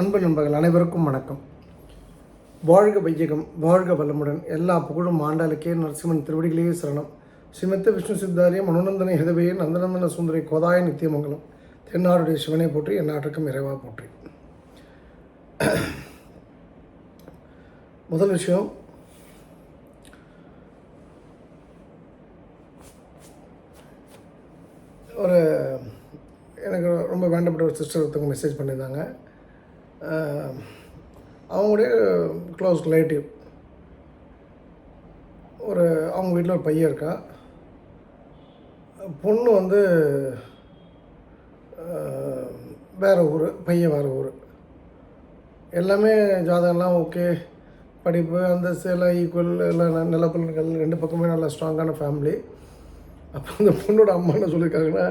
அன்பு நண்பர்கள் அனைவருக்கும் வணக்கம். வாழ்க வையகம் வாழ்க வளமுடன். எல்லா புகழும் ஆண்டாளுக்கே நரசிம்மன் திருவடிகளையே சரணம். ஸ்ரீமத்த விஷ்ணு சித்தாரிய மனோநந்தன ஹிதவையே நந்தநந்தன சுந்தரி கோதாய நித்தியமங்கலம். தென்னாடுடைய சிவனை போற்றி என் நாட்டுக்கும் இறைவா போற்றி. முதல் விஷயம் ஒரு எனக்கு ரொம்ப வேண்டப்பட்ட ஒரு சிஸ்டர் ஒருத்தவங்க மெசேஜ் பண்ணியிருந்தாங்க. அவங்களுடைய க்ளோஸ் ரிலேட்டிவ் ஒரு அவங்க வீட்டில் ஒரு பையன் இருக்கா. பொண்ணு வந்து அஹ், வேற ஊர் பையன் வேறு ஊர். எல்லாமே ஜாதகம்லாம் ஓகே படிப்பு அந்த எல்லாம் ஈக்குவல் எல்லாம் நல்ல பிள்ளைகள் ரெண்டு பக்கமே நல்லா ஸ்ட்ராங்கான ஃபேமிலி அப்போ அந்த பொண்ணோட அம்மா என்ன சொல்லியிருக்காங்கன்னா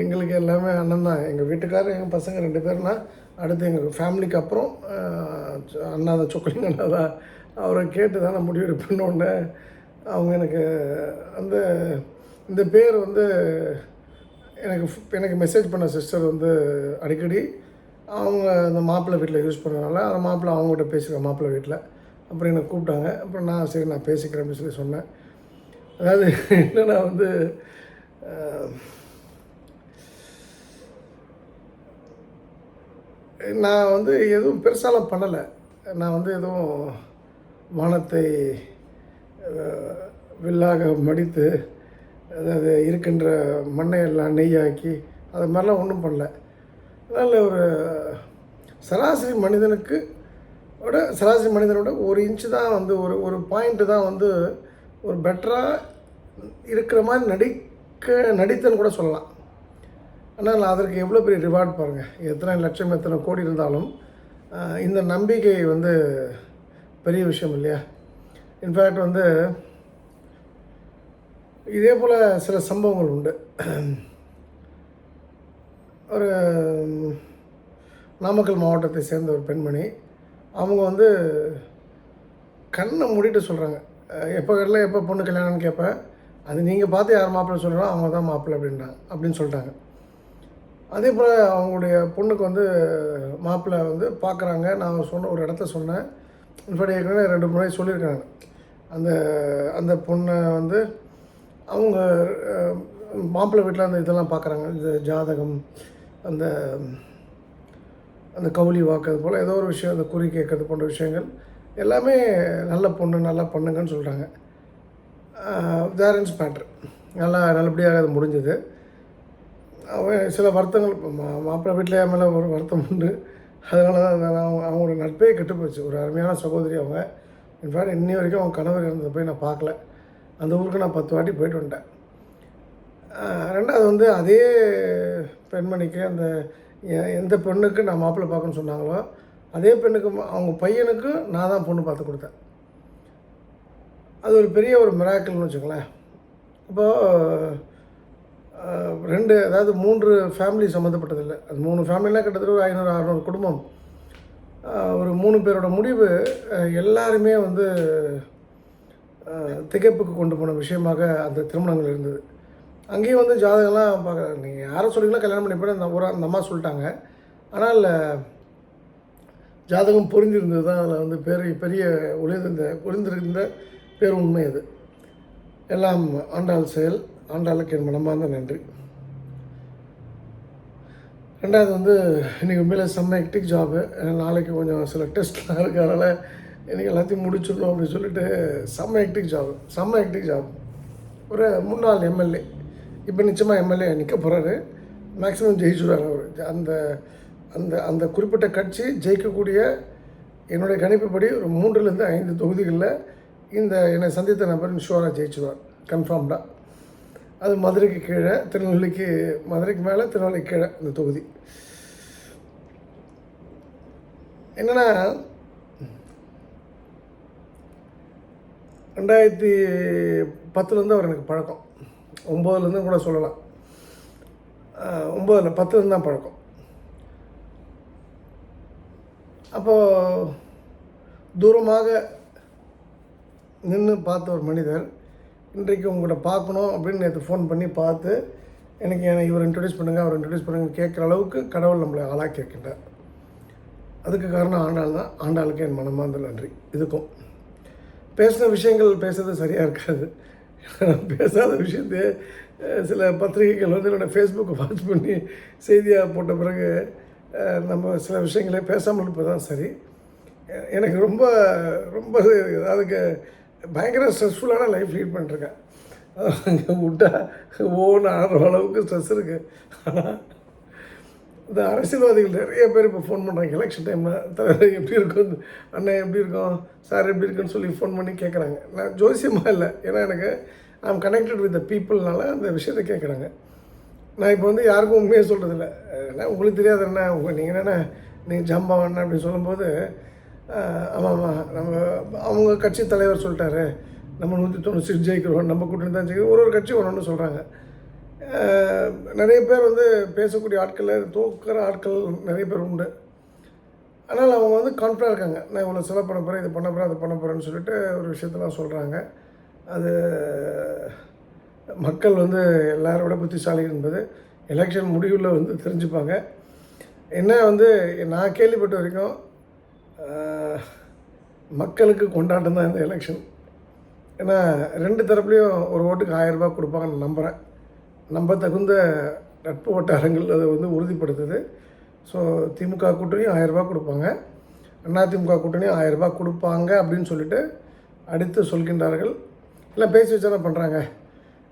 எங்களுக்கு எல்லாமே அண்ணன் தான். எங்கள் வீட்டுக்காரர் எங்கள் பசங்க ரெண்டு பேர்னா அடுத்து எங்கள் ஃபேமிலிக்கு அப்புறம் ஆஹ், அண்ணா தான் சொக்கலிங்க அண்ணா தான் அவரை கேட்டு தான் நான் முடிவு எடுப்பேன்னு அவங்க எனக்கு அந்த இந்த பேர் வந்து எனக்கு எனக்கு மெசேஜ் பண்ண சிஸ்டர் வந்து அடிக்கடி அவங்க அந்த மாப்பிள்ளை வீட்டில் யூஸ் பண்ணதுனால அந்த மாப்பிள்ளை அவங்ககிட்ட பேசிக்கிறேன் மாப்பிள்ளை வீட்டில் அப்புறம் என்னை கூப்பிட்டாங்க. அப்புறம் நான் சரி நான் பேசிக்கிறேன் அப்படின்னு சொல்லி சொன்னேன். அதாவது என்னென்னா வந்து நான் வந்து எதுவும் பெருசாலாம் பண்ணலை. நான் வந்து எதுவும் வானத்தை வில்லாக மடித்து அதாவது இருக்கின்ற மண்ணை எல்லாம் நெய்யாக்கி அது மாதிரிலாம் ஒன்றும் பண்ணல. அதனால் ஒரு சராசரி மனிதனுக்கு விட சராசரி மனிதனோட ஒரு இன்ச்சு தான் வந்து ஒரு ஒரு பாயிண்ட்டு தான் வந்து ஒரு பெட்டராக இருக்கிற மாதிரி நடிக்க நடித்தன்னு கூட சொல்லலாம். ஆனால் அதற்கு எவ்வளோ பெரிய ரிவார்ட் பாருங்கள் எத்தனை லட்சம் எத்தனை கோடி இருந்தாலும் இந்த நம்பிக்கை வந்து பெரிய விஷயம் இல்லையா? இன்ஃபேக்ட் வந்து இதே போல் சில சம்பவங்கள் உண்டு. ஒரு நாமக்கல் மாவட்டத்தை சேர்ந்த ஒரு பெண்மணி அவங்க வந்து கண்ணை மூடிட்டு சொல்கிறாங்க எப்போ கடல எப்போ பொண்ணு கல்யாணம்னு கேட்பேன் அது நீங்கள் பார்த்து யார் மாப்பிள்ளை சொல்கிறோம் அவங்க தான் மாப்பிள்ளை அப்படின்றாங்க. அப்படின்னு சொல்லிட்டாங்க அதே போல் அவங்களுடைய பொண்ணுக்கு வந்து மாப்பிள்ளை வந்து பார்க்குறாங்க. நான் சொன்ன ஒரு இடத்த சொன்னேன். இன்ஃபேக்ட் ஏற்கனவே ரெண்டு முறை சொல்லியிருக்காங்க. அந்த அந்த பொண்ணை வந்து அவங்க மாப்பிள்ளை வீட்டில் அந்த இதெல்லாம் பார்க்குறாங்க. இந்த ஜாதகம் அந்த அந்த கவுளி வாக்குறது போல் ஏதோ ஒரு விஷயம் அந்த குறி கேட்கறது போன்ற விஷயங்கள் எல்லாமே நல்ல பொண்ணு நல்லா பண்ணுங்கன்னு சொல்கிறாங்க தேரன்ஸ் மேட்ரு நல்லா நல்லபடியாக அது முடிஞ்சது. அவன் சில வருத்தங்கள் மா மாப்பிள்ளை வீட்டில் என் மேலே ஒரு வருத்தம் உண்டு. அதனால தான் நான் அவங்க- அவங்களோட நட்பே கெட்டு போச்சு. ஒரு அருமையான சகோதரி அவங்க. இன்ஃபேக்ட் இன்னி வரைக்கும் அவங்க கணவர் இருந்ததை போய் நான் பார்க்கல. அந்த ஊருக்கு நான் பத்து வாட்டி போயிட்டு வந்துட்டேன். ரெண்டாவது வந்து அதே பெண்மணிக்கு அந்த எந்த பெண்ணுக்கு நான் மாப்பிள்ளை பார்க்கணும்னு சொன்னாங்களோ அதே பெண்ணுக்கு அவங்க பையனுக்கு நான் தான் பொண்ணு பார்த்து கொடுத்தேன். அது ஒரு பெரிய ஒரு மிராக்கல்னு வச்சுக்கோங்களேன். இப்போது ரெண்டு அதாவது மூன்று ஃபேமிலி சம்மந்தப்பட்டதில்லை. அது மூணு ஃபேமிலிலாம் கிட்டத்தட்ட ஒரு ஐநூறு அறநூறு குடும்பம். ஒரு மூணு பேரோட முடிவு எல்லாருமே வந்து திகைப்புக்கு கொண்டு போன விஷயமாக அந்த திருமணங்கள் இருந்தது. அங்கேயும் வந்து ஜாதகம்லாம் பார்க்க நீங்கள் யாரை சொல்லிங்களோ கல்யாணம் பண்ணி போய் அந்த ஒரு அந்த அம்மா சொல்லிட்டாங்க. ஆனால் ஜாதகம் புரிஞ்சிருந்தது தான் அதில் வந்து பெரிய பெரிய ஒளிந்திருந்த ஒளிந்திருந்த பேர் உண்மை அது. எல்லாம் ஆண்டாள் செயல். ஆண்டாளுக்கு என் மனமார்ந்த நன்றி. ரெண்டாவது வந்து இன்றைக்கி உண்மையில் செம்ம ஹெக்டிக் ஜாபு நாளைக்கு கொஞ்சம் சில டெஸ்ட்லாம் இருக்கிறனால இன்றைக்கி எல்லாத்தையும் முடிச்சிடணும் அப்படின்னு சொல்லிட்டு செம்ம ஹெக்டிக் ஜாபு செம்ம ஹெக்டிக் ஜாப் ஒரு முன்னாள் எம்எல்ஏ இப்போ நிச்சயமாக எம்எல்ஏ நிற்க போகிறாரு மேக்ஸிமம் ஜெயிச்சுடுவார் அவர். அந்த அந்த அந்த குறிப்பிட்ட கட்சி ஜெயிக்கக்கூடிய என்னுடைய கணிப்புப்படி ஒரு மூன்றுலேருந்து ஐந்து தொகுதிகளில் இந்த என்னை சந்தித்த நபர் ஷுவராக ஜெயிச்சுடுவார் கன்ஃபார்ம்டாக அது மதுரைக்கு கீழே திருநெல்வேலிக்கு மதுரைக்கு மேலே திருநெல்வேலிக்கு கீழே இந்த தொகுதி. என்னென்னா ரெண்டாயிரத்தி பத்துலேருந்து அவர் எனக்கு பழக்கம். ஒம்போதுலேருந்து கூட சொல்லலாம். ஒம்போதில் பத்துலேருந்து தான் பழக்கம். அப்போது தூரமாக நின்று பார்த்த ஒரு மனிதர் இன்றைக்கு உங்கள்கிட்ட பார்க்கணும் அப்படின்னு நேற்று ஃபோன் பண்ணி பார்த்து எனக்கு என்னை இவர் இன்ட்ரடியூஸ் பண்ணுங்கள் அவர் இன்ட்ரடியூஸ் பண்ணுங்க கேட்குற அளவுக்கு கடவுள் நம்மளை ஆளாக கேட்கின்றார். அதுக்கு காரணம் ஆண்டாள் தான். ஆண்டாளுக்கு என் மனமார்ந்த நன்றி. இதுக்கும். பேசின விஷயங்கள் பேசுறது சரியாக இருக்காது. நான் பேசாத விஷயத்தையே சில பத்திரிகைகள் வந்து என்னோடய ஃபேஸ்புக்கை வாட்ச் பண்ணி செய்தியாக போட்ட பிறகு நம்ம சில விஷயங்களே பேசாமல் இருப்பது தான் சரி எனக்கு ரொம்ப ரொம்ப அதுக்கு பயங்கர ஸ்ட்ரெஸ்ஃபுல்லான லைஃப் லீட் பண்ணிருக்கேன். விட்டா ஓன் ஆடுற அளவுக்கு ஸ்ட்ரெஸ் இருக்குது ஆனால் இந்த அரசியல்வாதிகள் நிறைய பேர் இப்போ ஃபோன் பண்ணுறாங்க எலெக்ஷன் டைமில் தலைவர் எப்படி இருக்கும்? அண்ணன் எப்படி இருக்கும்? சார் எப்படி இருக்குன்னு சொல்லி ஃபோன் பண்ணி கேட்குறாங்க நான் ஜோசியமாக இல்லை. ஏன்னா எனக்கு ஐம் கனெக்டட் வித் த பீப்புள்னால அந்த விஷயத்தை கேட்குறாங்க நான் இப்போ வந்து யாருக்கும் உண்மையாக சொல்கிறதில்ல என்ன உங்களுக்கு தெரியாது என்ன உங்கள் நீங்கள் என்ன நீங்கள் ஜம்பா வேணா அப்படின்னு சொல்லும்போது ஆமாம் ஆமாம் நம்ம அவங்க கட்சி தலைவர் சொல்லிட்டாரு. நம்ம நூற்றி தொண்ணூற்றி ஜெயிக்கிறோம். நம்ம கூட்டணி தான் ஜெயிக்கிறோம். ஒரு ஒரு கட்சி ஒன்று சொல்கிறாங்க நிறைய பேர் வந்து பேசக்கூடிய ஆட்கள் தோக்குற ஆட்கள் நிறைய பேர் உண்டு. ஆனால் அவங்க வந்து கான்ஃபிடாக இருக்காங்க. நான் இவ்வளோ செலவு பண்ண போகிறேன் இது பண்ண போகிறேன் அது பண்ண போகிறேன்னு சொல்லிட்டு ஒரு விஷயத்தெல்லாம் சொல்கிறாங்க அது மக்கள் வந்து எல்லாரோட புத்திசாலி என்பது எலெக்ஷன் முடிவில் வந்து தெரிஞ்சுப்பாங்க. என்ன வந்து நான் கேள்விப்பட்ட வரைக்கும் மக்களுக்கு கொண்டாட்டம் தான் இந்த எலெக்ஷன் ஏன்னா ரெண்டு தரப்புலையும் ஒரு ஓட்டுக்கு ஆயிரம் கொடுப்பாங்கன்னு நம்புகிறேன் நம்ப தகுந்த நட்பு வட்டாரங்கள் அதை வந்து உறுதிப்படுத்துது. ஸோ திமுக கூட்டணியும் ஆயிரம் கொடுப்பாங்க. அண்ணா திமுக கூட்டணியும் ஆயிரம் கொடுப்பாங்க அப்படின்னு சொல்லிட்டு அடுத்து சொல்கின்றார்கள். இல்லை பேசி வச்சு தான் பண்ணுறாங்க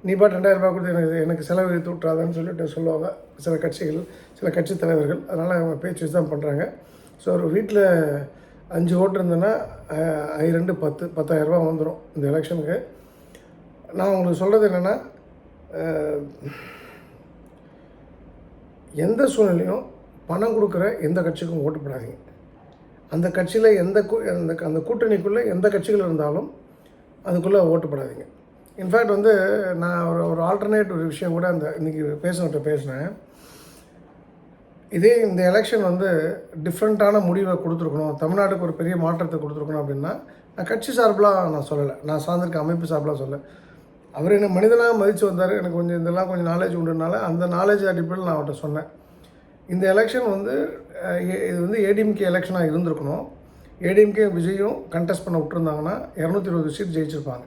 நீ பாட்டு ரெண்டாயிரம் ரூபாய் கொடுத்து எனக்கு எனக்கு செலவு இழுத்து விட்றாதான்னு சொல்லிட்டு சொல்லுவாங்க சில கட்சிகள் சில கட்சி தலைவர்கள். அதனால் அவங்க பேச்சு வச்சு தான் பண்ணுறாங்க ஸோ ஒரு வீட்டில் அஞ்சு ஓட்டு இருந்ததுன்னா ஐ ரெண்டு பத்து பத்தாயிரரூபா வந்துடும் இந்த எலெக்ஷனுக்கு. நான் உங்களுக்கு சொல்கிறது என்னென்னா எந்த சூழ்நிலையும் பணம் கொடுக்குற எந்த கட்சிக்கும் ஓட்டு போடாதீங்க. அந்த கட்சியில் எந்த அந்த அந்த கூட்டணிக்குள்ளே எந்த கட்சிகள் இருந்தாலும் அதுக்குள்ளே ஓட்டு போடாதீங்க. இன்ஃபேக்ட் வந்து நான் ஒரு ஒரு ஆல்டர்னேட் ஒரு விஷயம் கூட அந்த இன்றைக்கி பேசினவர்கிட்ட பேசினேன். இதே இந்த எலெக்ஷன் வந்து டிஃப்ரெண்ட்டான முடிவை கொடுத்துருக்கணும். தமிழ்நாட்டுக்கு ஒரு பெரிய மாற்றத்தை கொடுத்துருக்கணும் அப்படின்னா நான் கட்சி சார்பெலாம் நான் சொல்லலை. நான் சார்ந்திருக்க அமைப்பு சார்பெலாம் சொல்லலை. அவர் என்ன மனிதனாக மதித்து வந்தார். எனக்கு கொஞ்சம் இதெல்லாம் கொஞ்சம் நாலேஜ் உண்டுனால அந்த நாலேஜ் அடிப்படையில் நான் அவர்கிட்ட சொன்னேன். இந்த எலெக்ஷன் வந்து ஏ- இது வந்து ஏடிஎம்கே எலெக்ஷனாக இருந்திருக்கணும். ஏடிஎம்கே விஜயும் கண்டெஸ்ட் பண்ண விட்டுருந்தாங்கன்னா இரநூத்தி இருபது சீட் ஜெயிச்சிருப்பாங்க.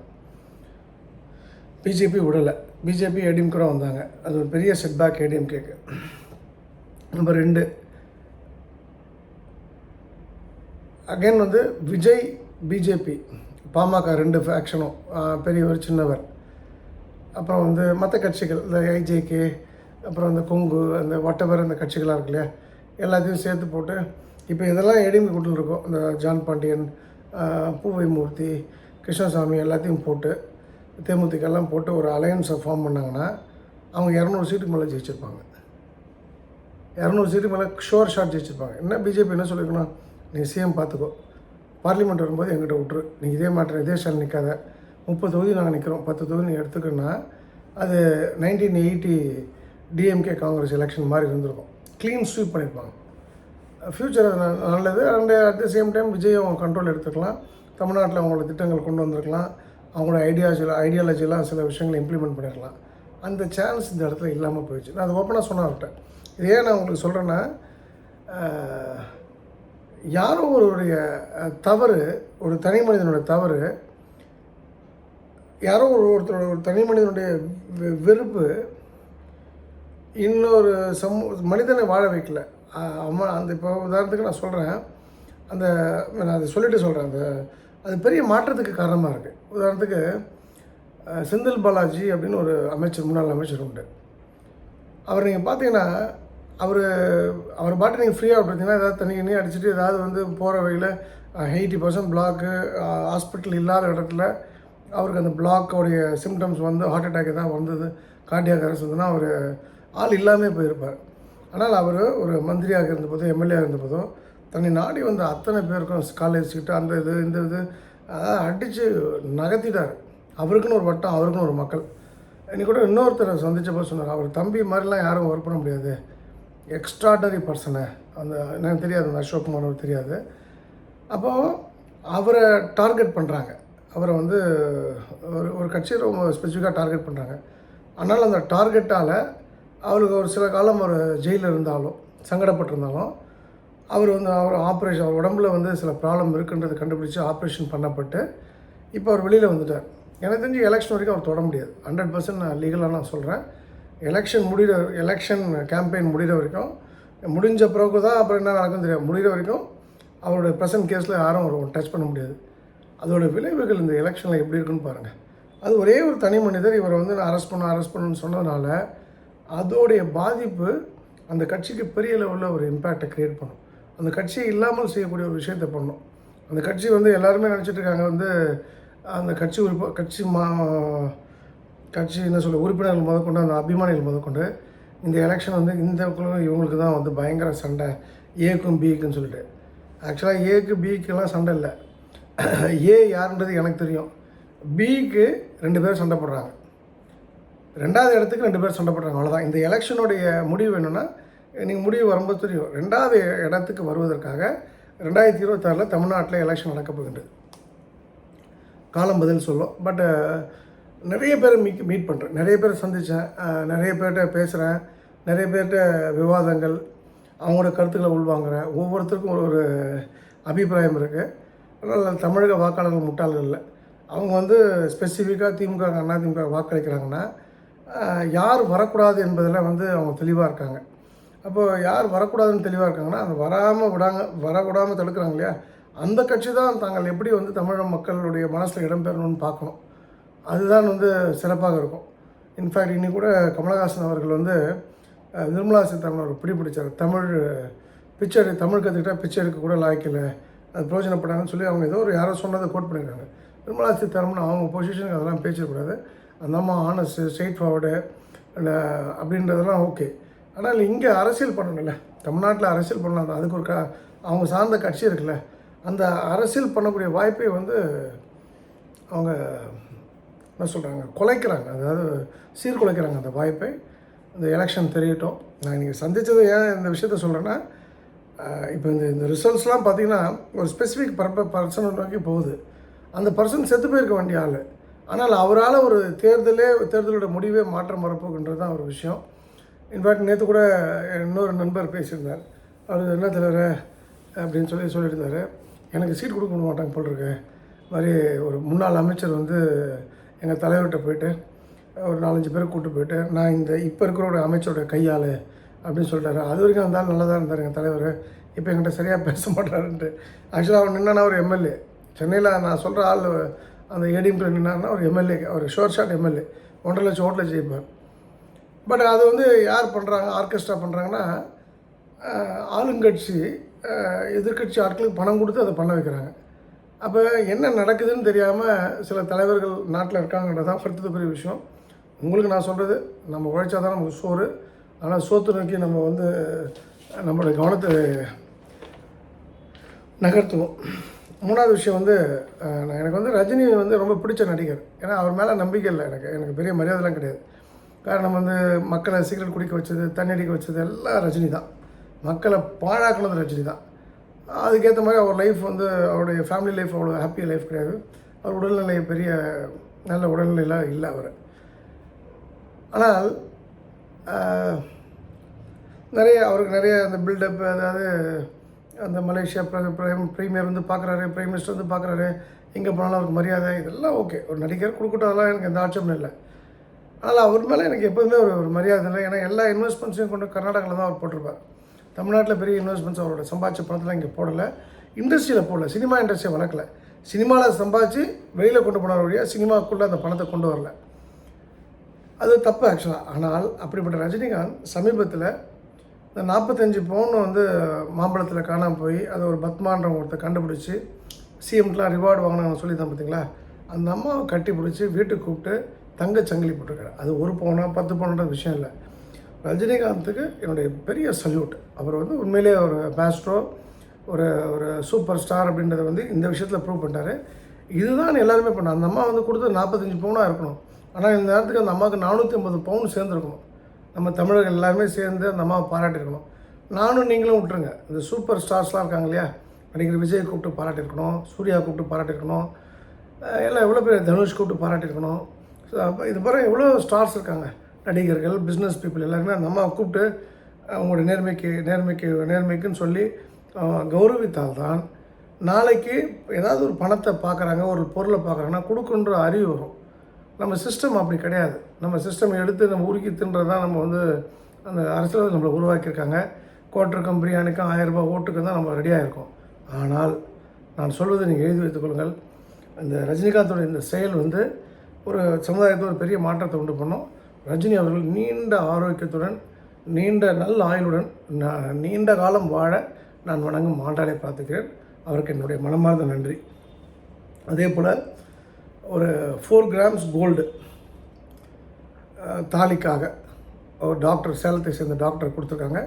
பிஜேபி விடலை. பிஜேபி ஏடிஎம்கே வந்தாங்க. அது ஒரு பெரிய செட்பேக் ஏடிஎம்கேக்கு நம்பர் ரெண்டு. அகைன் வந்து விஜய் பிஜேபி பாமக ரெண்டு ஃபேக்ஷனும் பெரியவர் சின்னவர். அப்புறம் வந்து மற்ற கட்சிகள் இந்த ஐஜேகே அப்புறம் இந்த கொங்கு அந்த வட்டவர் அந்த கட்சிகளாக இருக்கு இல்லையா எல்லாத்தையும் சேர்த்து போட்டு இப்போ இதெல்லாம் எடிமி கூட்டில் இருக்கும். இந்த ஜான் பாண்டியன் பூவை மூர்த்தி கிருஷ்ணசாமி எல்லாத்தையும் போட்டு தேமுதிகெல்லாம் போட்டு ஒரு அலையன்ஸை ஃபார்ம் பண்ணாங்கன்னா அவங்க இரநூறு சீட்டுக்கு மேலே ஜெயிச்சிருப்பாங்க. இரநூறு சீட்டு மேலே ஷோர் ஷாட் ஜெயிச்சிருப்பாங்க. என்ன பிஜேபி என்ன சொல்லியிருக்கணும் நீ சிஎம் பார்த்துக்கோ பார்லிமெண்ட் வரும்போது எங்கிட்ட விட்ரு நீ இதே மாற்ற இதே ஸ்டாண்ட் நிற்காத முப்பது தொகுதி நாங்கள் நிற்கிறோம் பத்து தொகுதி நீ எடுத்துக்கன்னா அது nineteen eighty DMK Congress election மாதிரி இருந்திருக்கும். க்ளீன் ஸ்வீப் பண்ணியிருப்பாங்க ஃப்யூச்சர் நல்லது. And at the same time Vijay அவங்க கண்ட்ரோல் எடுத்துக்கலாம். தமிழ்நாட்டில் அவங்களோட திட்டங்கள் கொண்டு வந்திருக்கலாம். அவங்களோட ஐடியாஜி ஐடியாலஜிலாம் சில விஷயங்களை இம்ப்ளிமெண்ட் பண்ணிருக்கலாம் அந்த சான்ஸ் இந்த இடத்துல இல்லாமல் போயிடுச்சு. நான் அது ஓப்பனாக சொன்னேன் அவர்கிட்ட. இது ஏன் நான் உங்களுக்கு சொல்கிறேன்னா யாரோ ஒருவருடைய தவறு ஒரு தனி மனிதனுடைய தவறு யாரோ ஒரு ஒருத்தரோட ஒரு தனி மனிதனுடைய வெ- வெறுப்பு இன்னொரு சமூ மனிதனை வாழ வைக்கல. அம்மா அவன் அந்த இப்போ உதாரணத்துக்கு நான் சொல்கிறேன் அந்த நான் அதை சொல்லிட்டு சொல்கிறேன் அந்த அது பெரிய மாற்றத்துக்கு காரணமாக இருக்குது உதாரணத்துக்கு செந்தில் பாலாஜி அப்படின்னு ஒரு அமைச்சர் முன்னாள் அமைச்சர் உண்டு. அவர் நீங்கள் பார்த்தீங்கன்னா அவர் அவர் பாட்டு நீங்கள் ஃப்ரீயாக விட்டுருந்தீங்கன்னா ஏதாவது தண்ணி தண்ணி அடிச்சுட்டு ஏதாவது வந்து போகிற வழியில் எயிட்டி பர்சன்ட் பிளாக்கு ஹாஸ்பிட்டல் இல்லாத இடத்துல அவருக்கு அந்த பிளாக்கோடைய சிம்டம்ஸ் வந்து ஹார்ட் அட்டாக் தான் வந்தது கார்டியாக அரசு அவர் ஆள் இல்லாமல் போயிருப்பார். ஆனால் அவர் ஒரு மந்திரியாக இருந்தபோதும் எம்எல்ஏ இருந்தபோதும் தன்னை நாடி வந்த அத்தனை பேருக்கும் காலேஜ் கிட்ட அந்த இது இந்த இது அடித்து நகர்த்திட்டார். அவருக்குன்னு ஒரு வட்டம் அவருக்குன்னு ஒரு மக்கள். இன்னைக்கு கூட இன்னொருத்தரை சந்திச்சப்போ சொன்னார் அவர் தம்பி மாதிரிலாம் யாரும் ஒர்க் பண்ண முடியாது. எக்ஸ்ட்ராடனரி பர்சனை அந்த எனக்கு தெரியாது அந்த அசோக் குமார் அவர் தெரியாது. அப்போது அவரை டார்கெட் பண்ணுறாங்க அவரை வந்து ஒரு ஒரு கட்சியை ரொம்ப ஸ்பெசிஃபிக்காக டார்கெட் பண்ணுறாங்க ஆனால் அந்த டார்கெட்டால் அவருக்கு ஒரு சில காலம் ஒரு ஜெயிலில் இருந்தாலும் சங்கடப்பட்டிருந்தாலும் அவர் வந்து அவர் ஆப்ரேஷன் அவர் உடம்புல வந்து சில ப்ராப்ளம் இருக்குன்றது கண்டுபிடிச்சி ஆப்ரேஷன் பண்ணப்பட்டு இப்போ அவர் வெளியில் வந்துட்டார். எனக்கு தெரிஞ்சு எலெக்ஷன் வரைக்கும் அவர் தொட முடியாது. ஹண்ட்ரட் பர்சன்ட் நான் லீகலாக நான் சொல்கிறேன் எலெக்ஷன் முடிகிற எலெக்ஷன் கேம்பெயின் முடிகிற வரைக்கும் முடிஞ்ச பிறகு தான் அப்புறம் என்ன நடக்கும் தெரியாது. முடிகிற வரைக்கும் அவரோட ப்ரெசன்ட் கேஸில் யாரும் ஒரு டச் பண்ண முடியாது. அதோட விளைவுகள் இந்த எலெக்ஷனில் எப்படி இருக்குன்னு பாருங்கள் அது ஒரே ஒரு தனி மனிதர் இவரை வந்து நான் அரெஸ்ட் பண்ண அரெஸ்ட் பண்ணணும்னு சொன்னதுனால அதோடைய பாதிப்பு அந்த கட்சிக்கு பெரிய லெவலில் ஒரு இம்பேக்டை க்ரியேட் பண்ணும். அந்த கட்சியை இல்லாமல் செய்யக்கூடிய ஒரு விஷயத்தை பண்ணும். அந்த கட்சி வந்து எல்லாருமே நினச்சிட்ருக்காங்க வந்து அந்த கட்சி உறுப்பு கட்சி மா கட்சி என்ன சொல்ல உறுப்பினர்கள் முதற்கொண்டு அந்த அபிமானிகள் முதற்கொண்டு இந்த எலெக்ஷன் வந்து இந்த குழு இவங்களுக்கு தான் வந்து பயங்கர சண்டை. ஏக்கும் பிக்குன்னு சொல்லிட்டு. ஆக்சுவலாக ஏக்கு பிக்குலாம் சண்டை இல்லை. ஏ யாருன்றது எனக்கு தெரியும். பிக்கு ரெண்டு பேரும் சண்டை போடுறாங்க. ரெண்டாவது இடத்துக்கு ரெண்டு பேர் சண்டை போடுறாங்க அவ்வளோதான் இந்த எலெக்ஷனுடைய முடிவு என்னென்னா நீங்கள் முடிவு வரும்போது தெரியும். ரெண்டாவது இடத்துக்கு வருவதற்காக ரெண்டாயிரத்தி இருபத்தாறில் தமிழ்நாட்டில் எலெக்ஷன் நடக்க போகின்றது. காலம் பதில் சொல்லும். பட்டு நிறைய பேர் மீட் மீட் பண்ணுறேன் நிறைய பேர் சந்தித்தேன் நிறைய பேர்கிட்ட பேசுகிறேன் நிறைய பேர்கிட்ட விவாதங்கள் அவங்களோட கருத்துக்களை உள்வாங்குறேன். ஒவ்வொருத்தருக்கும் ஒரு ஒரு அபிப்பிராயம் இருக்குது அதனால் தமிழக வாக்காளர்கள் முட்டாள்கள் இல்லை. அவங்க வந்து ஸ்பெசிஃபிக்காக திமுக அண்ணா திமுக வாக்களிக்கிறாங்கன்னா யார் வரக்கூடாது என்பதில் வந்து அவங்க தெளிவாக இருக்காங்க. அப்போது யார் வரக்கூடாதுன்னு தெளிவாக இருக்காங்கன்னா அந்த வராமல் விடாங்க வரக்கூடாமல் தடுக்கிறாங்க இல்லையா? அந்த கட்சி தான் தாங்கள் எப்படி வந்து தமிழக மக்களுடைய மனசில் இடம்பெறணும்னு பார்க்கணும். அதுதான் வந்து சிறப்பாக இருக்கும். இன்ஃபேக்ட் இன்னைக்கு கூட கமலஹாசன் அவர்கள் வந்து நிர்மலா சீதாராமன் அவர் பிடிப்பிடிச்சார் தமிழ் பிச்சை எடு தமிழ் கற்றுக்கிட்டால் பிச்சை எடுக்க கூட லாய்க்கல அது பிரயோஜனப்படாதுன்னு சொல்லி அவங்க ஏதோ ஒரு யாரோ சொன்னதை கோட் பண்ணியிருக்காங்க நிர்மலா சீதாராமன் அவங்க பொசிஷனுக்கு அதெல்லாம் பேசக்கூடாது அந்த அம்மா ஆனஸ்ட் ஸ்ட்ரெயிட் ஃபார்வர்டு அப்படின்றதெல்லாம் ஓகே ஆனால் இங்கே அரசியல் பண்ணணும்ல. தமிழ்நாட்டில் அரசியல் பண்ணலாம். அதுக்கு ஒரு க அவங்க சார்ந்த கட்சி இருக்குல்ல. அந்த அரசியல் பண்ணக்கூடிய வாய்ப்பை வந்து அவங்க என்ன சொல்கிறாங்க குலைக்கிறாங்க. அதாவது சீர்குலைக்கிறாங்க அந்த வாய்ப்பை. இந்த எலெக்ஷன் தெரியட்டும். நான் இன்றைக்கி சந்தித்தது ஏன் இந்த விஷயத்த சொல்கிறேன்னா இப்போ இந்த இந்த ரிசல்ட்ஸ்லாம் பார்த்தீங்கன்னா ஒரு ஸ்பெசிஃபிக் பர்ப பர்சன் நோக்கி போகுது. அந்த பர்சன் செத்து போயிருக்க வேண்டிய ஆள். ஆனால் அவரால் ஒரு தேர்தலே தேர்தலோட முடிவே மாற்றம் வரப்போகுன்றது தான் ஒரு விஷயம். இன்ஃபேக்ட் நேற்று கூட இன்னொரு நண்பர் பேசியிருந்தார். அவர் என்ன தலைவர் அப்படின்னு சொல்லி சொல்லியிருந்தார். எனக்கு சீட் கொடுக்க மாட்டாங்க போல் இருக்கு. மாதிரி ஒரு முன்னாள் அமைச்சர் வந்து எங்கள் தலைவர்கிட்ட போயிட்டு ஒரு நாலஞ்சு பேர் கூப்பிட்டு போயிட்டு நான் இந்த இப்போ இருக்கிற ஒரு அமைச்சரோட கையாள் அப்படின்னு சொல்லிட்டாரு. அது வரைக்கும் இருந்தாலும் நல்லா தான் இருந்தார் எங்கள் தலைவர். இப்போ என்கிட்ட சரியாக பேச மாட்டாருன்ட்டு. ஆக்சுவலாக அவர் நின்னா ஒரு எம்எல்ஏ. சென்னையில் நான் சொல்கிற ஆள் அந்த ஏடிஎம்கில் நின்னார்னா ஒரு எம்எல்ஏ ஒரு ஷோர் ஷாட் எம்எல்ஏ. ஒன்றரை லட்சம் ஓட்டில் ஜெயிப்பார். பட் அது வந்து யார் பண்ணுறாங்க ஆர்கெஸ்ட்ரா பண்ணுறாங்கன்னா ஆளுங்கட்சி எதிர்கட்சி எதிர்க்கட்சி ஆட்களுக்கு பணம் கொடுத்து அதை பண்ண வைக்கிறாங்க. அப்போ என்ன நடக்குதுன்னு தெரியாமல் சில தலைவர்கள் நாட்டில் இருக்காங்கன்றது தான் பெரிய விஷயம். உங்களுக்கு நான் சொல்கிறது நம்ம உழைச்சா தான் நமக்கு சோறு. ஆனால் சோத்து நோக்கி நம்ம வந்து நம்மளுடைய கவனத்தை நகர்த்துவோம். மூணாவது விஷயம் வந்து நான் எனக்கு வந்து ரஜினி வந்து ரொம்ப பிடிச்ச நடிகர். ஏன்னா அவர் மேலே நம்பிக்கை இல்லை எனக்கு. எனக்கு பெரிய மரியாதைலாம் கிடையாது. காரணம் வந்து மக்களை சிகரெட் குடிக்க வச்சது தண்ணி அடிக்க வச்சது எல்லாம் ரஜினி தான் மக்களை பாழாக்குனது ரஜினி தான் அதுக்கேற்ற மாதிரி அவர் லைஃப் வந்து அவருடைய ஃபேமிலி லைஃப் அவ்வளோ ஹாப்பி லைஃப் கிடையாது. அவர் உடல்நிலை பெரிய நல்ல உடல்நிலையெல்லாம் இல்லை அவர். ஆனால் நிறைய அவருக்கு நிறைய அந்த பில்டப் அதாவது அந்த மலேசியா பிரைம் ப்ரீமியர் வந்து பார்க்குறாரு பிரைம் மினிஸ்டர் வந்து பார்க்குறாரு எங்கே போனாலும் அவருக்கு மரியாதை இதெல்லாம் ஓகே ஒரு நடிகர் கொடுக்கட்டும் அதெல்லாம் எனக்கு எந்த ஆட்சேபமும் இல்லை. ஆனால் அவர் மேலே எனக்கு எப்போதுமே ஒரு ஒரு மரியாதை இல்லை. ஏன்னா எல்லா இன்வெஸ்ட்மெண்ட்ஸையும் கொண்டு கர்நாடகாவில் தான் அவர் போட்டிருப்பார். தமிழ்நாட்டில் பெரிய இன்வெஸ்ட்மெண்ட்ஸ் அவரோட சம்பாதிச்ச பணத்தெலாம் இங்கே போடலை. இண்டஸ்ட்ரியில் போடல. சினிமா இண்டஸ்ட்ரியை வளர்க்கல. சினிமாவில் சம்பாதிச்சு வெளியில் கொண்டு போன வழியாக சினிமாவுக்குள்ளே அந்த பணத்தை கொண்டு வரல. அது தப்பு ஆக்சுவலாக ஆனால் அப்படிப்பட்ட ரஜினிகாந்த் சமீபத்தில் இந்த நாற்பத்தஞ்சு பவுன் வந்து மாம்பழத்தில் காணாமல் போய் அதை ஒரு பத்மான்ற ஒருத்தர் கண்டுபிடிச்சி சிஎம்க்கெலாம் ரிவார்டு வாங்கினாங்க சொல்லி தான் பார்த்தீங்களா அந்த அம்மாவை கட்டி பிடிச்சி வீட்டுக்கு கூப்பிட்டு தங்க சங்கிலி போட்டிருக்காரு. அது ஒரு பவுனா பத்து பவுன்ற விஷயம் இல்லை. ரஜினிகாந்துக்கு என்னுடைய பெரிய சல்யூட். அவர் வந்து உண்மையிலேயே ஒரு மேஸ்ட்ரோ ஒரு ஒரு சூப்பர் ஸ்டார் அப்படின்றத வந்து இந்த விஷயத்தில் ப்ரூவ் பண்ணிட்டாரு. இதுதான் எல்லாருமே பண்ண அந்த அம்மா வந்து கொடுத்து நாற்பத்தஞ்சு பவுனாக இருக்கணும். ஆனால் இந்த நேரத்துக்கு அந்த அம்மாவுக்கு நானூற்றி ஐம்பது பவுன் சேர்ந்துருக்கணும். நம்ம தமிழர்கள் எல்லாருமே சேர்ந்து அந்த அம்மாவை பாராட்டியிருக்கணும். நானும் நீங்களும் விட்டுருங்க. இந்த சூப்பர் ஸ்டார்ஸ்லாம் இருக்காங்க இல்லையா? நடிகர் விஜய் கூப்பிட்டு பாராட்டியிருக்கணும் சூர்யா கூப்பிட்டு பாராட்டியிருக்கணும் எல்லாம் எவ்வளோ பேர் தனுஷ் கூப்பிட்டு பாராட்டியிருக்கணும். ஸோ அப்போ இது பாருங்க எவ்வளோ ஸ்டார்ஸ் இருக்காங்க. நடிகர்கள் பிஸ்னஸ் பீப்புள் எல்லாருமே அந்த அம்மாவை கூப்பிட்டு அவங்களோட நேர்மைக்கு நேர்மைக்கு நேர்மைக்குன்னு சொல்லி கௌரவித்தால் கௌரவித்தால்தான் நாளைக்கு ஏதாவது ஒரு பணத்தை பார்க்குறாங்க ஒரு பொருளை பார்க்குறாங்கன்னா கொடுக்குன்ற அறிவு வரும். நம்ம சிஸ்டம் அப்படி கிடையாது. நம்ம சிஸ்டம் எடுத்து நம்ம உருக்கி தின்றதான் நம்ம வந்து அந்த அரசியல் நம்மளை உருவாக்கியிருக்காங்க. கோட்டருக்கும் பிரியாணிக்கும் ஆயிரரூபா ஓட்டுக்கும் தான் நம்ம ரெடியாக இருக்கோம் ஆனால் நான் சொல்வதை நீங்கள் எழுதி வைத்துக் கொள்ளுங்கள். இந்த ரஜினிகாந்தோட இந்த செயல் வந்து ஒரு சமுதாயத்தில் ஒரு பெரிய மாற்றத்தை உண்டு பண்ணும். ரஜினி அவர்கள் நீண்ட ஆரோக்கியத்துடன் நீண்ட நல்ல ஆயுளுடன் நான் நீண்ட காலம் வாழ நான் வணங்கும் ஆண்டாளை பார்த்துக்கிறேன். அவருக்கு என்னுடைய மனமார்ந்த நன்றி. அதே போல் ஒரு ஃபோர் கிராம்ஸ் கோல்டு தாலிக்காக ஒரு டாக்டர் சேலத்தை சேர்ந்த டாக்டர் கொடுத்துருக்காங்க.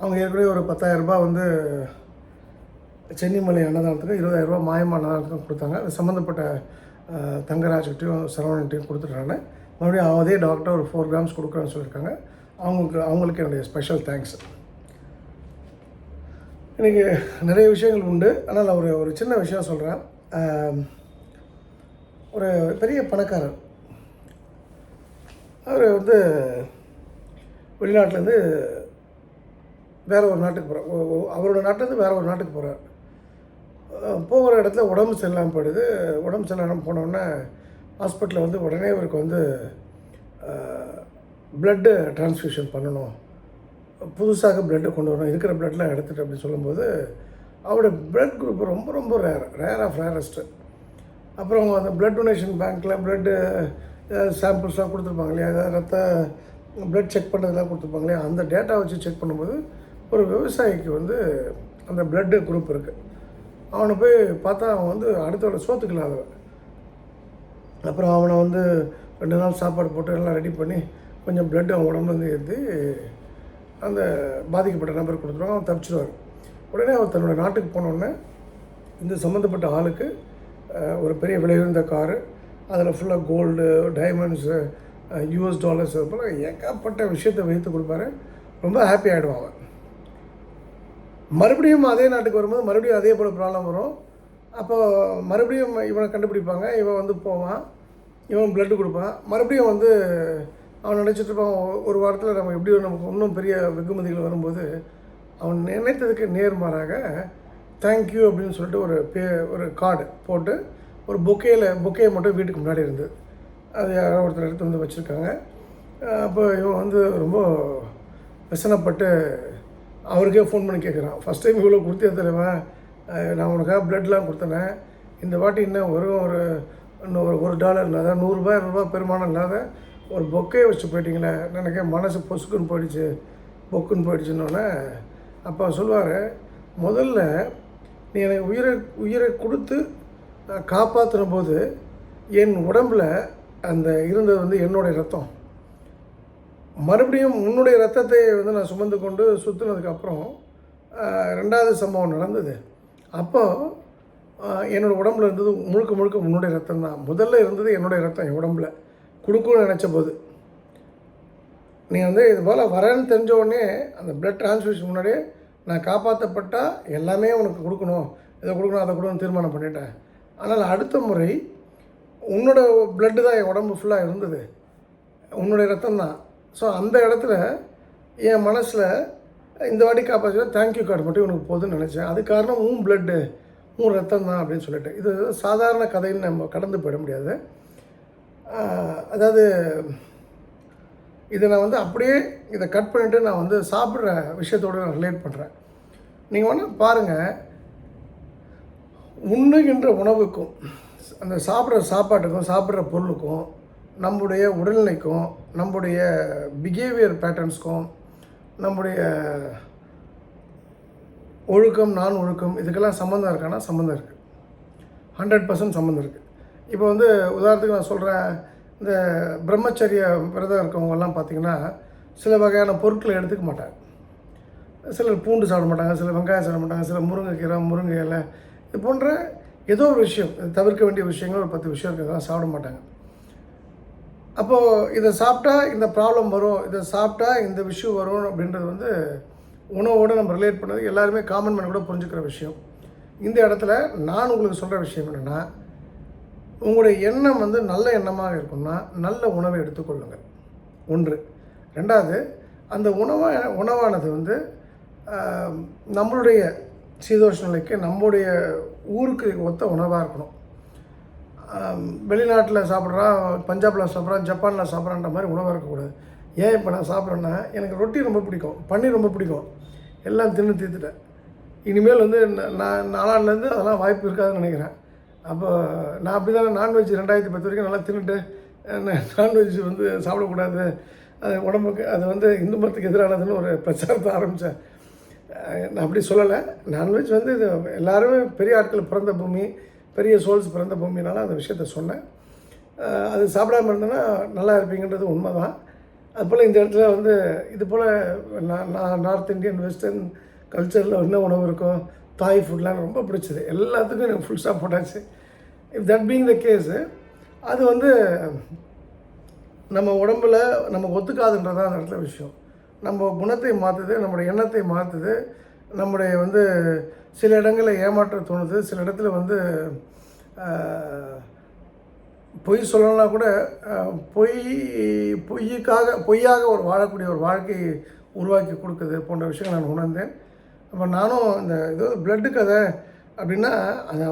அவங்க ஏற்கனவே ஒரு பத்தாயிரரூபா வந்து சென்னிமலை அன்னதானத்துக்கு இருபதாயிரரூபா மாயமா அன்னதானத்துக்கும் கொடுத்தாங்க. அது சம்மந்தப்பட்ட தங்கராஜ்கிட்டையும் சரவணன்ட்டையும் கொடுத்துட்றாங்க மறுபடியும் அதே டாக்டர் ஒரு ஃபோர் கிராம்ஸ் கொடுக்குறேன்னு சொல்லியிருக்காங்க. அவங்களுக்கு அவங்களுக்கு என்னுடைய ஸ்பெஷல் தேங்க்ஸ் இன்றைக்கி நிறைய விஷயங்கள் உண்டு. ஆனால் நான் ஒரு ஒரு சின்ன விஷயம் சொல்கிறேன் ஒரு பெரிய பணக்காரர் அவர் வந்து வெளிநாட்டிலேருந்து வேற ஒரு நாட்டுக்கு போகிறார் அவரோட நாட்டிலேருந்து வேற ஒரு நாட்டுக்கு போகிறார் போகிற இடத்துல உடம்பு சரியில்லாமல் போயிடுது. உடம்பு சரியில்லாமல் போனோடனே ஹாஸ்பிட்டலில் வந்து உடனே இவருக்கு வந்து ப்ளட்டு டிரான்ஸ்ஃபியூஷன் பண்ணணும். புதுசாக பிளட்டை கொண்டு வரணும். இருக்கிற பிளட்லாம் எடுத்துட்டு அப்படின்னு சொல்லும்போது அவருடைய பிளட் குரூப் ரொம்ப ரொம்ப ரேர் ரேர் ஆஃப் ரேரஸ்ட்டு அப்புறம் அந்த பிளட் டொனேஷன் பேங்க்கில் பிளட்டு சாம்பிள்ஸ்லாம் கொடுத்துருப்பாங்க இல்லையா? ஏதாவது ரத்த பிளட் செக் பண்ணுறதுலாம் கொடுத்துருப்பாங்க இல்லையா? அந்த டேட்டா வச்சு செக் பண்ணும்போது ஒரு விவசாயிக்கு வந்து அந்த பிளட்டு குரூப் இருக்குது அவனை போய் பார்த்தா அவன் வந்து அடுத்தவட சோத்துக்கு இல்லாதவன். அப்புறம் அவனை வந்து ரெண்டு நாள் சாப்பாடு போட்டு எல்லாம் ரெடி பண்ணி கொஞ்சம் பிளட் அவன் உடம்புலேருந்து ஏற்றி அந்த பாதிக்கப்பட்ட நபர் கொடுத்துருவோம் அவன் தப்பிச்சிடுவார் உடனே அவர் தன்னோட நாட்டுக்கு போனோடனே இந்த சம்மந்தப்பட்ட ஆளுக்கு ஒரு பெரிய விலையுறந்த காரு அதில் ஃபுல்லாக கோல்டு டைமண்ட்ஸு யூஎஸ் டாலர்ஸ் அது போல் ஏகப்பட்ட விஷயத்தை வைத்து கொடுப்பாரு. ரொம்ப ஹாப்பி ஆகிடுவான் அவன். மறுபடியும் அதே நாட்டுக்கு வரும்போது மறுபடியும் அதே போல் ப்ராப்ளம் வரும். அப்போது மறுபடியும் இவனை கண்டுபிடிப்பாங்க இவன் வந்து போவான் இவன் பிளட்டு கொடுப்பான். மறுபடியும் வந்து அவன் நினச்சிட்டு இருப்பான் ஒரு வாரத்தில் நம்ம எப்படி நமக்கு இன்னும் பெரிய வெகுமதிகள் வரும்போது அவன் நினைத்ததுக்கு நேர்மாறாக தேங்க்யூ அப்படின்னு சொல்லிட்டு ஒரு பே ஒரு கார்டு போட்டு ஒரு பொக்கேயில் பொக்கே மட்டும் வீட்டுக்கு முன்னாடி இருந்தது அது யாரோ ஒருத்தர் எடுத்து வந்து வச்சுருக்காங்க. அப்போ இவன் வந்து ரொம்ப விசனப்பட்டு அவருக்கே ஃபோன் பண்ணி கேட்குறான் ஃபஸ்ட் டைம் இவ்வளோ கொடுத்தே தலைவன் நான் உனக்காக பிளட்லாம் கொடுத்தனேன் இந்த வாட்டி இன்னும் வெறும் ஒரு இன்னும் ஒரு ஒரு டாலர் இல்லாத நூறுரூபா இரநூறுபா பெருமானம் இல்லாத ஒரு பொக்கே வச்சு போயிட்டீங்களே. எனக்கு மனசு பொசுக்குன்னு போயிடுச்சு பொக்குன்னு போயிடுச்சுன்னொன்னே அப்போ சொல்லுவார் முதல்ல நீ எனக்கு உயிரை உயிரை கொடுத்து காப்பாற்றின போது என் உடம்பில் அந்த இருந்தது வந்து என்னுடைய ரத்தம். மறுபடியும் உன்னுடைய ரத்தத்தை வந்து நான் சுமந்து கொண்டு சுற்றுனதுக்கப்புறம் ரெண்டாவது சம்பவம் நடந்தது. அப்போ என்னோடய என்னோட உடம்புல இருந்தது முழுக்க முழுக்க உன்னுடைய ரத்தம் தான். முதல்ல இருந்தது என்னுடைய ரத்தம் என் உடம்புல. கொடுக்கணும்னு நினச்ச போது நீ வந்து இது போல் வரேன்னு தெரிஞ்ச உடனே அந்த பிளட் டிரான்ஸ்ஃபியூஷன் முன்னாடியே நான் காப்பாற்றப்பட்டால் எல்லாமே உனக்கு கொடுக்கணும். இதை கொடுக்கணும் அதை கொடுக்கணும் தீர்மானம் பண்ணிட்டேன். ஆனால் அடுத்த முறை உன்னோட பிளட்டு தான் என் உடம்பு ஃபுல்லாக இருந்தது. உன்னுடைய ரத்தம் தான். ஸோ அந்த இடத்துல என் மனசில் இந்த வாட்டி காப்பாற்ற தேங்க்யூ கார்டு மட்டும் இவனுக்கு போதுன்னு நினச்சேன். அது காரணம் உன் பிளட்டு உன் ரத்தம் தான் அப்படின்னு சொல்லிட்டு. இது சாதாரண கதைன்னு நம்ம கடந்து போயிட முடியாது. அதாவது இதை நான் வந்து அப்படியே இதை கட் பண்ணிவிட்டு நான் வந்து சாப்பிட்ற விஷயத்தோடு நான் ரிலேட் பண்ணுறேன் நீங்கள் வேணால் பாருங்கள் உண்ணுகின்ற உணவுக்கும் அந்த சாப்பிட்ற சாப்பாட்டுக்கும் சாப்பிட்ற பொருளுக்கும் நம்முடைய உடல்நிலைக்கும் நம்முடைய பிஹேவியர் பேட்டர்ன்ஸ்க்கும் நம்முடைய ஒழுக்கம் நான் ஒழுக்கம் இதுக்கெல்லாம் சம்மந்தம் இருக்கானா சம்மந்தம் இருக்குது ஹண்ட்ரட் பர்சன்ட் சம்மந்தம் இருக்குது இப்போ வந்து உதாரணத்துக்கு நான் சொல்கிறேன் இந்த பிரம்மச்சரிய விரதம் இருக்கவங்கெல்லாம் பார்த்திங்கன்னா சில வகையான பொருட்களை எடுத்துக்க மாட்டாங்க. சிலர் பூண்டு சாப்பிட மாட்டாங்க சிலர் வெங்காயம் சாப்பிட மாட்டாங்க சிலர் முருங்கைக்கீரை முருங்கை இலை இது போன்ற ஏதோ ஒரு விஷயம் தவிர்க்க வேண்டிய விஷயங்கள் ஒரு பத்து விஷயம் இருக்கிறதெல்லாம் சாப்பிட மாட்டாங்க. அப்போது இதை சாப்பிட்டா இந்த ப்ராப்ளம் வரும் இதை சாப்பிட்டா இந்த விஷயம் வரும் அப்படின்றது வந்து உணவோடு நம்ம ரிலேட் பண்ணது எல்லாருமே காமன் மேன் கூட புரிஞ்சுக்கிற விஷயம். இந்த இடத்துல நான் உங்களுக்கு சொல்கிற விஷயம் என்னென்னா உங்களுடைய எண்ணம் வந்து நல்ல எண்ணமாக இருக்கும்னா நல்ல உணவை எடுத்துக்கொள்ளுங்கள் ஒன்று. ரெண்டாவது அந்த உணவை உணவானது வந்து நம்மளுடைய சீதோஷ நிலைக்கு நம்முடைய ஊருக்கு ஒத்த உணவாக இருக்கணும். வெளிநாட்டில் சாப்பிட்றான் பஞ்சாபில் சாப்பிட்றான் ஜப்பானில் சாப்பிட்றான்ற மாதிரி உணவாக இருக்கக்கூடாது. ஏன் இப்போ நான் சாப்பிட்றேன்னா எனக்கு ரொட்டி ரொம்ப பிடிக்கும் பன்னீர் ரொம்ப பிடிக்கும். எல்லாம் தின்னு தீர்த்துட்டேன். இனிமேல் வந்து நான் நாளான்லேருந்து அதெல்லாம் வாய்ப்பு இருக்காதுன்னு நினைக்கிறேன். அப்போ நான் அப்படி தானே நான்வெஜ் ரெண்டாயிரத்தி பத்து வரைக்கும் நல்லா தின்னுட்டு நான்வெஜ் வந்து சாப்பிடக்கூடாது. அது உடம்புக்கு அது வந்து இந்து மதத்துக்கு எதிரானதுன்னு ஒரு பிரச்சாரத்தை ஆரம்பித்தேன் நான் அப்படி சொல்லலை. நான்வெஜ் வந்து இது எல்லாருமே பெரிய ஆட்கள் பிறந்த பூமி. பெரிய சோல்ஸ் பிறந்த பூமினால அந்த விஷயத்த சொன்னேன். அது சாப்பிடாம இருந்தேன்னா நல்லா இருப்பீங்கன்றது உண்மை தான் அதுபோல் இந்த இடத்துல வந்து இது போல் நான் நான் நார்த் இந்தியன் வெஸ்டர்ன் கல்ச்சரில் என்ன உணவு இருக்கும் தாய் ஃபுட்லாம் ரொம்ப பிடிச்சது. எல்லாத்துக்கும் எனக்கு ஃபுல் ஸ்டாப் போட்டாச்சு. If that being the case அது வந்து நம்ம உடம்புல நமக்கு ஒத்துக்காதுன்றதான் அந்த இடத்துல விஷயம். நம்ம குணத்தை மாற்றுது நம்மளோட எண்ணத்தை மாற்றுது நம்முடைய வந்து சில இடங்களில் ஏமாற்றம் தோணுது. சில இடத்துல வந்து பொய் சொல்லணும்னா கூட பொய் பொய்யுக்காக பொய்யாக ஒரு வாழக்கூடிய ஒரு வாழ்க்கையை உருவாக்கி கொடுக்குது போன்ற விஷயங்கள் நான் உணர்ந்தேன். அப்போ நானும் இந்த இது பிளட்டு கதை அப்படின்னா அது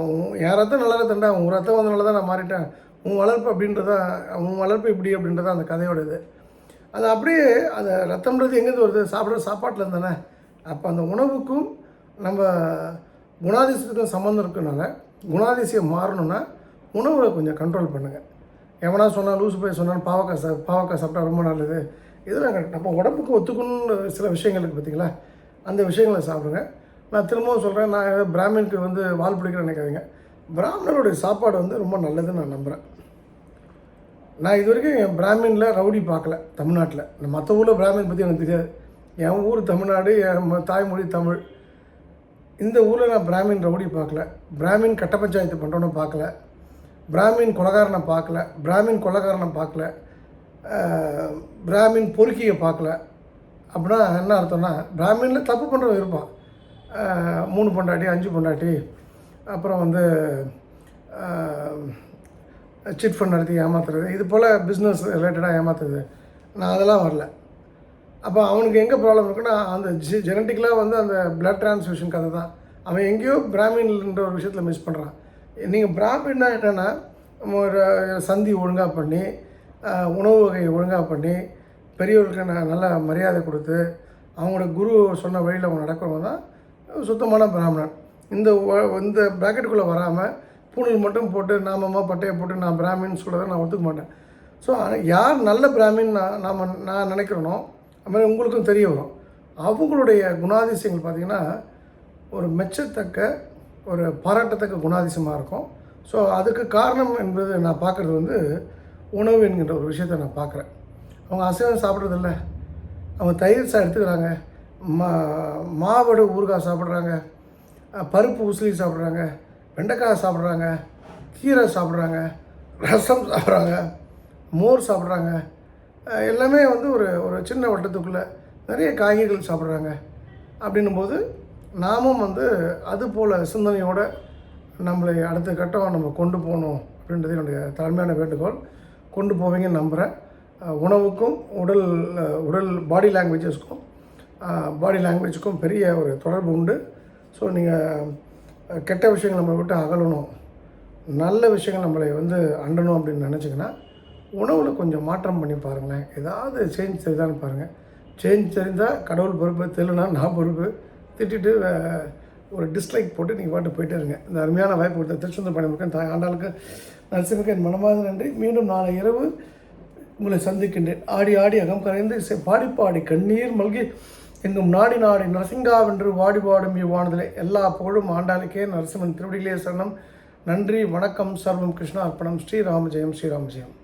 என் ரத்தம் நல்லா தண்டா உன் ரத்தம் வந்தனால தான் நான் மாறிட்டேன். உன் வளர்ப்பு அப்படின்றதா உன் வளர்ப்பு இப்படி அப்படின்றதான் அந்த கதையோட இது அது அப்படியே அந்த ரத்தம்ன்றது எங்கேருந்து வருது? சாப்பிட்ற சாப்பாட்டில் இருந்தானே அப்போ அந்த உணவுக்கும் நம்ம குணாதிசயத்துக்கும் சம்மந்தம் இருக்கனால குணாதிசயம் மாறணும்னா உணவை கொஞ்சம் கண்ட்ரோல் பண்ணுங்கள் எவனா சொன்னால் லூசு போய் சொன்னாலும் பாவக்காய் சா பாவக்காய் சாப்பிட்டா ரொம்ப நல்லது. இதெல்லாம் கரெக்ட் நம்ம உடம்புக்கு ஒத்துக்கணும்னு சில விஷயங்கள் இருக்குது பார்த்தீங்களா அந்த விஷயங்களை சாப்பிடுங்க. நான் திரும்பவும் சொல்கிறேன் நான் ஏதோ பிராமினுக்கு வந்து வால் பிடிக்கிறேன்னு நினைக்காதீங்க. பிராமணருடைய சாப்பாடு வந்து ரொம்ப நல்லதுன்னு நான் நம்புகிறேன் நான் இது வரைக்கும் என் பிராமினில் ரவுடி பார்க்கல தமிழ்நாட்டில். மற்ற ஊரில் பிராமின் பற்றி எனக்கு தெரியாது. என் ஊர் தமிழ்நாடு என் தாய்மொழி தமிழ். இந்த ஊரில் நான் பிராமின் ரவுடி பார்க்கல பிராமின் கட்ட பஞ்சாயத்து பண்ணுறோன்னு பார்க்கல பிராமின் கொலகாரனை பார்க்கல பிராமின் கொலகாரனை பார்க்கல பிராமின் பொறுக்கியை பார்க்கல அப்படின்னா என்ன அர்த்தம்னா பிராமினில் தப்பு பண்ணுறவன் இருப்பான். மூணு பொண்டாட்டி அஞ்சு பொண்டாட்டி. அப்புறம் வந்து சிட் ஃபண்ட் நடத்தி ஏமாத்துறது. இது போல் பிஸ்னஸ் ரிலேட்டடாக ஏமாத்துறது. நான் அதெல்லாம் வரல. அப்போ அவனுக்கு எங்கே ப்ராப்ளம் இருக்குன்னா அந்த ஜி ஜெனட்டிக்கலாக வந்து அந்த பிளட் டிரான்ஸ்மிஷன் கதை தான். அவன் எங்கேயோ பிராமின்ன்ற ஒரு விஷயத்தில் மிஸ் பண்ணுறான் நீங்கள் பிராமின்னா என்னென்னா ஒரு சந்தி ஒழுங்காக பண்ணி உணவு வகை ஒழுங்காக பண்ணி பெரியவர்களுக்கு நான் நல்ல மரியாதை கொடுத்து அவங்களோட குரு சொன்ன வழியில் அவங்க நடக்கிறவங்க தான் சுத்தமான பிராமணன். இந்த இந்த ப்ராக்கெட்டுக்குள்ளே வராமல் பூணல் மட்டும் போட்டு நாமமாக பட்டையை போட்டு நான் பிராமின்னு சொல்கிறத நான் ஒத்துக்க மாட்டேன். ஸோ யார் நல்ல பிராமின் நான் நாம் நான் நினைக்கிறேனோ மாதிரி உங்களுக்கும் தெரிய வரும். அவங்களுடைய குணாதிசயங்கள் பார்த்திங்கன்னா ஒரு மெச்சத்தக்க ஒரு பாராட்டத்தக்க குணாதிசயமாக இருக்கும். ஸோ அதுக்கு காரணம் என்பது நான் பார்க்குறது வந்து உணவு என்கின்ற ஒரு விஷயத்தை நான் பார்க்குறேன். அவங்க அசைவம் சாப்பிட்றதில்ல. அவங்க தயிர் சா எடுத்துக்கிறாங்க. மா மாவடு ஊறுகாய் சாப்பிட்றாங்க. பருப்பு உசிலி சாப்பிட்றாங்க. வெண்டைக்காய் சாப்பிட்றாங்க. கீரை சாப்பிட்றாங்க. ரசம் சாப்பிட்றாங்க. மோர் சாப்பிட்றாங்க. எல்லாமே வந்து ஒரு ஒரு சின்ன வட்டத்துக்குள்ளே நிறைய காய்கறிகள் சாப்பிட்றாங்க. அப்படின்னும்போது நாமும் வந்து அது போல் சிந்தனையோடு நம்மளை அடுத்த கட்டம் நம்ம கொண்டு போகணும் அப்படின்றது என்னுடைய தாழ்மையான வேண்டுகோள். கொண்டு போவீங்கன்னு நம்புகிறேன் உணவுக்கும் உடல் உடல் பாடி லாங்குவேஜஸ்க்கும் பாடி லாங்குவேஜுக்கும் பெரிய ஒரு தொடர்பு உண்டு. ஸோ நீங்கள் கெட்ட விஷயங்கள் நம்மளை விட்டு அகலணும் நல்ல விஷயங்கள் நம்மளை வந்து அண்டணும் அப்படின்னு நினச்சிங்கன்னா உணவில் கொஞ்சம் மாற்றம் பண்ணி பாருங்களேன் ஏதாவது சேஞ்ச் தெரிதான்னு பாருங்கள் சேஞ்ச் தெரிந்தால் கடவுள் பொறுப்பு தெரியலனா நான் பொறுப்பு. திட்டிட்டு ஒரு டிஸ்லைக் போட்டு நீங்கள் பாட்டு போயிட்டே இருங்க. இந்த அருமையான வாய்ப்பு கொடுத்த திருச்செந்தூர் பணிமுருகன் தாய் ஆண்டாளுக்கு நரசிம்மக்கு என் மனமார்ந்த நன்றி. மீண்டும் நாளை இரவு உங்களை சந்திக்கின்றேன். ஆடி ஆடி அகம் கரைந்து பாடி பாடி கண்ணீர் மல்கி எங்கும் நாடி நாடி நரசிங்காவென்று வாடி பாடும் இவ்வானதிலே எல்லா புகழும் ஆண்டாளுக்கே நரசிம்மன் திருவடிகளே சரணம். நன்றி வணக்கம் சர்வம் கிருஷ்ணா அர்ப்பணம் ஸ்ரீராம ஜெயம் ஸ்ரீராம ஜெயம்.